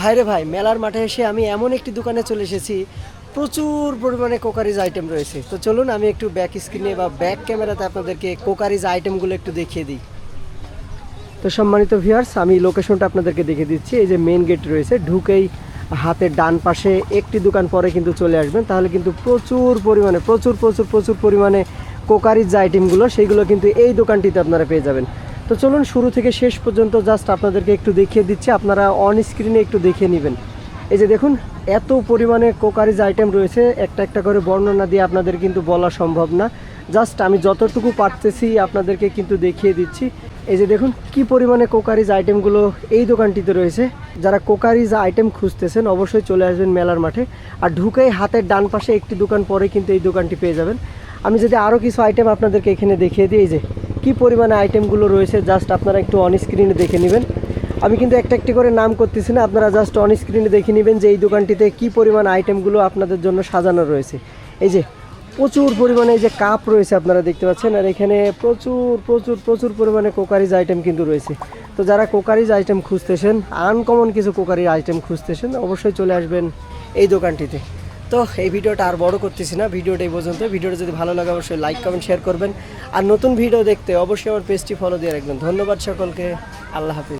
ভাইরে ভাই, মেলার মাঠে এসে আমি এমন একটি দোকানে চলে এসেছি, প্রচুর পরিমাণে কোকারিজ আইটেম রয়েছে। তো চলুন, আমি একটু ব্যাক স্ক্রিনে বা ব্যাক ক্যামেরাতে আপনাদেরকে কোকারিজ আইটেমগুলো একটু দেখিয়ে দিই। তো সম্মানিত ভিউয়ার্স আমি লোকেশনটা আপনাদেরকে দেখিয়ে দিচ্ছি। এই যে মেন গেট রয়েছে, ঢুকেই হাতের ডান পাশে একটি দোকান পরে কিন্তু চলে আসবেন। তাহলে কিন্তু প্রচুর পরিমাণে, প্রচুর প্রচুর প্রচুর পরিমাণে কোকারিজ আইটেমগুলো সেইগুলো কিন্তু এই দোকানটিতে আপনারা পেয়ে যাবেন। তো চলুন, শুরু থেকে শেষ পর্যন্ত জাস্ট আপনাদেরকে একটু দেখিয়ে দিচ্ছি। আপনারা অন স্ক্রিনে একটু দেখিয়ে নেবেন। এই যে দেখুন, এত পরিমাণে কোকারিজ আইটেম রয়েছে। একটা একটা করে বর্ণনা দিয়ে আপনাদের কিন্তু বলা সম্ভব না। জাস্ট আমি যতটুকু পারতেছি আপনাদেরকে কিন্তু দেখিয়ে দিচ্ছি। এই যে দেখুন, কি পরিমাণে কোকারিজ আইটেমগুলো এই দোকানটিতে রয়েছে। যারা কোকারিজ আইটেম খুঁজতেছেন, অবশ্যই চলে আসবেন মেলার মাঠে। আর ঢুকেই হাতের ডান পাশে একটি দোকান পরে কিন্তু এই দোকানটি পেয়ে যাবেন। আমি যদি আরও কিছু আইটেম আপনাদেরকে এখানে দেখিয়ে দিই, এই যে কি পরিমাণে আইটেমগুলো রয়েছে জাস্ট আপনারা একটু অন স্ক্রিনে দেখে নেবেন। আমি কিন্তু একটা একটি করে নাম করতেছি না, আপনারা জাস্ট অন স্ক্রিনে দেখে নেবেন যে এই দোকানটিতে কি পরিমাণ আইটেমগুলো আপনাদের জন্য সাজানো রয়েছে। এই যে, প্রচুর পরিমাণে এই যে কাপ রয়েছে আপনারা দেখতে পাচ্ছেন, আর এখানে প্রচুর প্রচুর প্রচুর পরিমাণে কোকারিজ আইটেম কিন্তু রয়েছে। তো যারা কোকারিজ আইটেম খুঁজতেছেন আনকমন কিছু কোকারি আইটেম খুঁজতেছেন, অবশ্যই চলে আসবেন এই দোকানটিতে। তো এই ভিডিওটা আর বড় করতেছি না, ভিডিওটা এই পর্যন্ত। ভিডিওটা যদি ভালো লাগে, অবশ্যই লাইক কমেন্ট শেয়ার করবেন। আর নতুন ভিডিও দেখতে অবশ্যই আমার পেজটি ফলো দিয়ে রাখবেন। ধন্যবাদ সকলকে। আল্লাহ হাফিজ।